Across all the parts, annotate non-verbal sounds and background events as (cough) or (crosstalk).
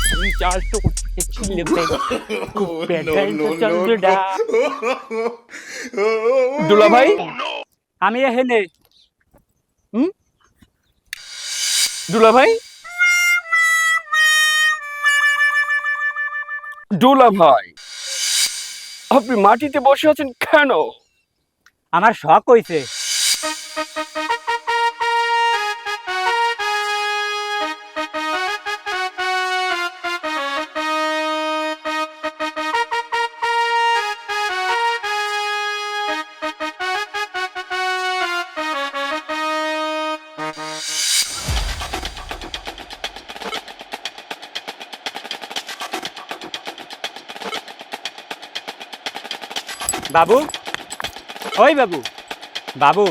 কি চাল তো ছিল দুলা ভাই আমি এখানে। দুলা ভাই দুলা ভাই আপনি মাটিতে বসে আছেন কেন? আমার শখ হইছে। বাবু? ওই বাবু। বাবু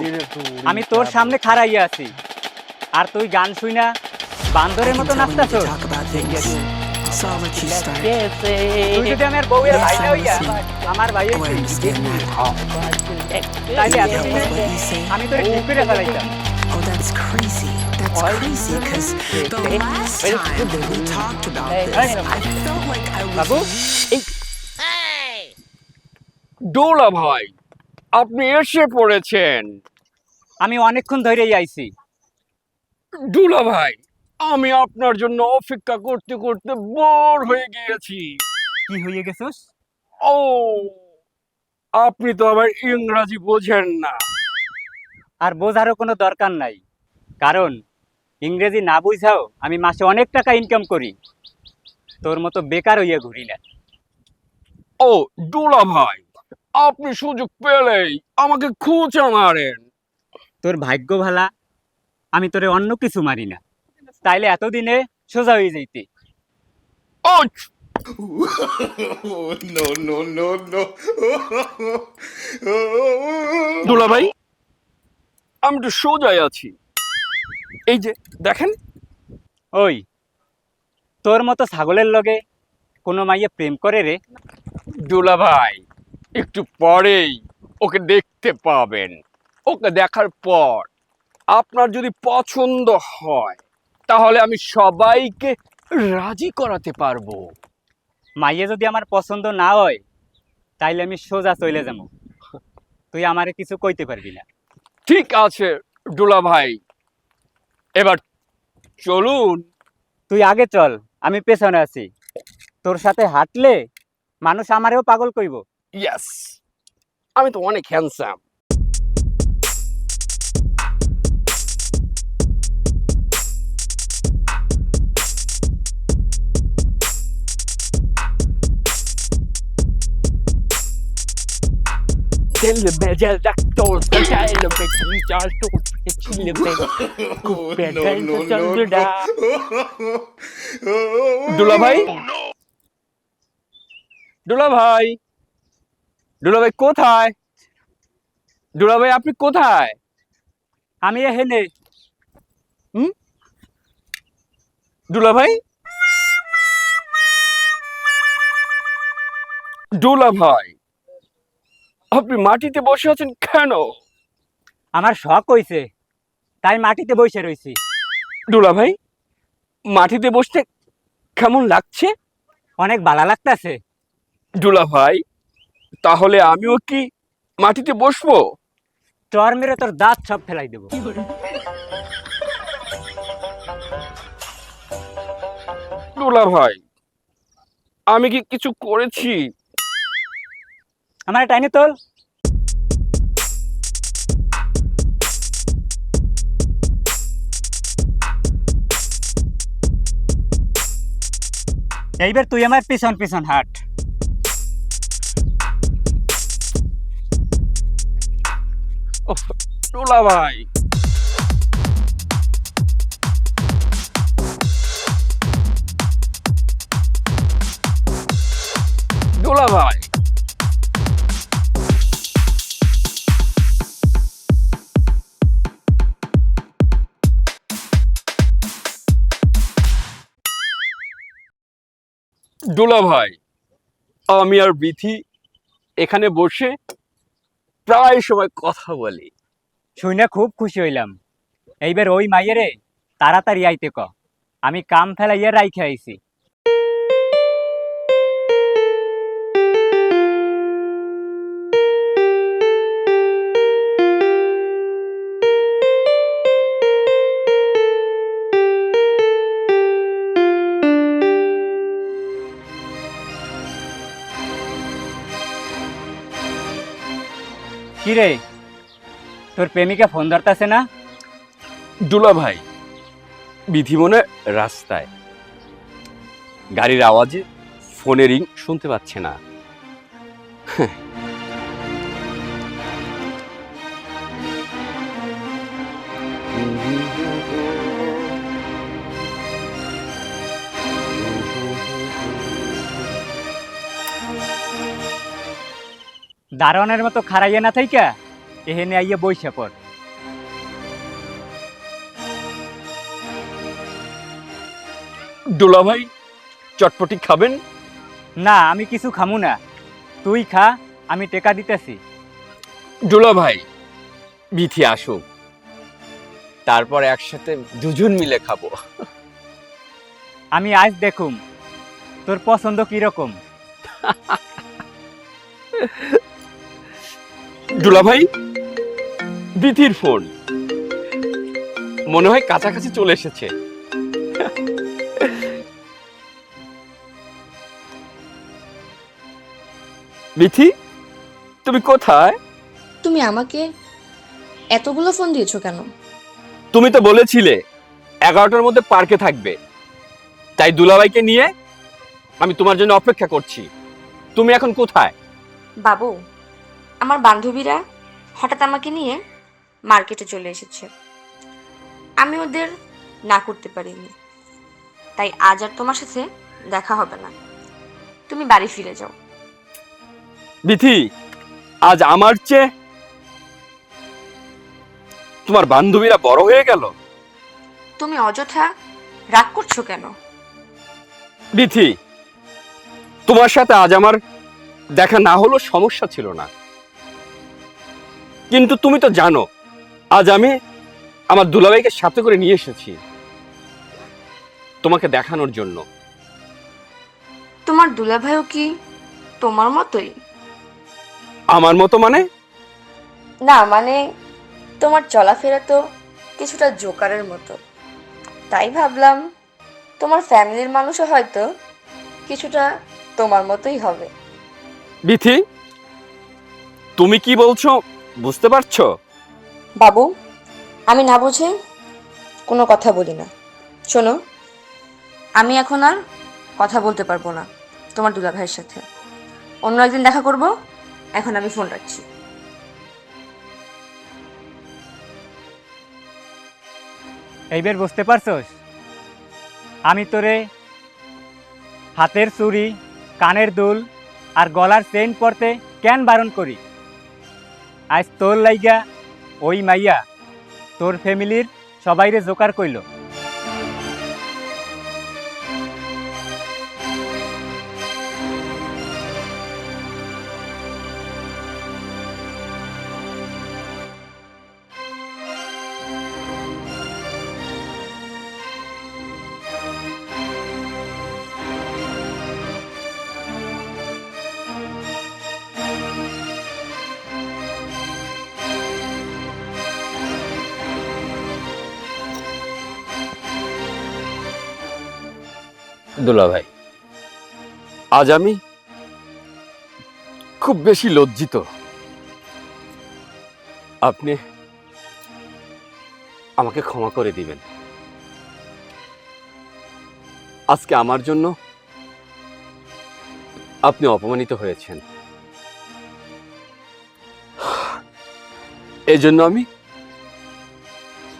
আমি তোর সামনে খাড়াইয়া আছি। আর তুই গান শুই না বান্দরের মতো নাচতা তোর বাবু দোলা ভাই আপনি এসে পড়েছেন। আমি অনেকক্ষণ ধরেই আইছি। দুলা ভাই আমি আপনার জন্য অপেক্ষা করতে করতে বোর হয়ে গিয়েছি। কি হয়ে গেছস? ও আপনি তো আবার ইংরাজি বোঝেন না। আর বোঝারও কোনো দরকার নাই। কারণ ইংরেজি না বুঝাও আমি মাসে অনেক টাকা ইনকাম করি। তোর মতো বেকার হইয়া ঘুরি না। ও দুলা ভাই আপনি সুযোগ পেলেই আমাকে খুঁচা মারেন। তোর ভাগ্য ভালা আমি তোরে অন্য কিছু মারি না। তাইলে এতদিনে সোজা হয়ে যাইতে। ও no, no, no, no. দুলা ভাই আমি তো সোজাই আছি। এই যে দেখেন। ওই তোর মতো ছাগলের লগে কোনো মাইয়ে প্রেম করে রে। দুলা ভাই একটু পরেই ওকে দেখতে পাবেন। ওকে দেখার পর আপনার যদি পছন্দ হয় তাহলে আমি সবাইকে রাজি করাতে পারব। মাইয়ে যদি আমার পছন্দ না হয় তাইলে আমি সোজা চলে যাব। তুই আমারে কিছু কইতে পারবি না। ঠিক আছে দুলা ভাই। এবার চলুন। তুই আগে চল আমি পেছনে আছি। তোর সাথে হাঁটলে মানুষ আমারেও পাগল কইব। ইয়েস আমি তো অনেক handsome Del mejel daktor, del bekli çalto, içili bek. Oh, Kupe no, del no, no, çaldı দুলা (laughs) ভাই দুলা ভাই দুলা ভাই কোথায়? দুলা ভাই আপনি কোথায়? আমি এখানে। দুলা ভাই দুলা ভাই আপনি মাটিতে বসে আছেন কেন? আমার শখ হইছে তাই মাটিতে বসে রয়েছি দুলা ভাই মাটিতে বসতে কেমন লাগছে? অনেক ভালো লাগতেছে। দুলা ভাই তাহলে আমিও কি মাটিতে বসবো? চর মেরে তোর দাঁত সব ফেলাই দেবো। দুলা ভাই আমি কি কিছু করেছি? আমার টাইনে তোল। এইবার তুই আমার পিছন পিছন হাট। দুলা ভাই। দুলা ভাই আমি আর বিথি এখানে বসে প্রায় সময় কথা বলি। শুনে খুব খুশি হইলাম। এইবার ওই মাইয়ের তাড়াতাড়ি আইতে ক। আমি কাম ফেলাইয়া রাইখে আইছি। কিরে? তোর প্রেমিকা ফোন ধরতাছে না? দুলা ভাই বিধি মনে রাস্তায়। গাড়ির আওয়াজে ফোনে রিং শুনতে পাচ্ছে না। দারোয়ানের মতো খারাইয়া না থাইকা? এহেনে আইয়া বইসা পর। দুলা ভাই চটপটি খাবেন? না আমি কিছু খামু না। তুই খা আমি টেকা দিতেছি। দুলা ভাই বিথি আসুক তারপর একসাথে দুজন মিলে খাব। আমি আজ দেখুম তোর পছন্দ কীরকম? দুলা ভাই বিথির ফোন। মনে হয় কাছাকাছি চলে এসেছে। বিথি তুমি কোথায়? তুমি আমাকে এতগুলো ফোন দিয়েছ কেন? তুমি তো বলেছিলে এগারোটার মধ্যে পার্কে থাকবে। তাই দুলাভাইকে নিয়ে আমি তোমার জন্য অপেক্ষা করছি। তুমি এখন কোথায়? বাবু আমার বান্ধবীরা হঠাৎ আমাকে নিয়ে মার্কেটে চলে এসেছে। আমি ওদের না করতে পারিনি। তাই আজ আর তোমার সাথে দেখা হবে না। তুমি বাড়ি ফিরে যাও। বিথি আজ আমার চেয়ে তোমার বান্ধবীরা বড় হয়ে গেল। তুমি অযথা রাগ করছ কেন? বিথি তোমার সাথে আজ আমার দেখা না হলো সমস্যা ছিল না। কিন্তু তুমি তো জানো আজ আমি আমার দুলাভাইকে সাথে করে নিয়ে এসেছি তোমাকে দেখানোর জন্য। তোমার দুলাভাইও কি তোমার মতোই? আমার মতো মানে? না মানে তোমার চলাফেরা তো কিছুটা জোকারের মতো। তাই ভাবলাম তোমার ফ্যামিলির মানুষও হয়তো কিছুটা তোমার মতোই হবে। বিথি তুমি কি বলছো? বুঝতে পারছ? বাবু, আমি না বুঝে কোনো কথা বলি না। শোনো, আমি এখন আর কথা বলতে পারব না তোমার দুলা ভাইয়ের সাথে। অন্য একদিন দেখা করব, এখন আমি ফোন রাখছি। এইবার বুঝতে পারছস? আমি তোরে হাতের চুড়ি, কানের দুল আর গলার চেন পরতে কেন বারণ করি? আজ তোর লাইগা ওই মাইয়া তোর ফ্যামিলির সবাইরে জোকার কইল। দুলা ভাই। আজ আমি খুব বেশি লজ্জিত। আপনি আমাকে ক্ষমা করে দিবেন। আজকে আমার জন্য আপনি অপমানিত হয়েছেন। এই জন্য আমি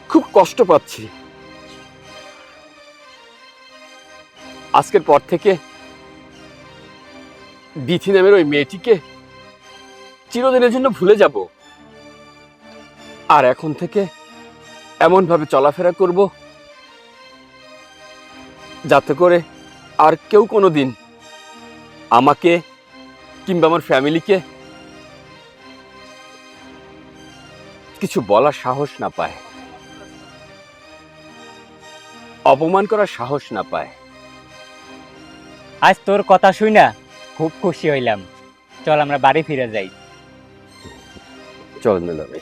খুব কষ্ট পাচ্ছি। আজকের পর থেকে বিথি নামের ওই মেয়েটিকে চিরদিনের জন্য ভুলে যাব। আর এখন থেকে এমন ভাবে চলাফেরা করব যাতে করে আর কেউ কোনো দিন আমাকে কিংবা আমার ফ্যামিলিকে কিছু বলার সাহস না পায়। অপমান করার সাহস না পায়। আজ তোর কথা শুই না, খুব খুশি হইলাম। চল আমরা বাড়ি ফিরে যাই। চল মেলাবে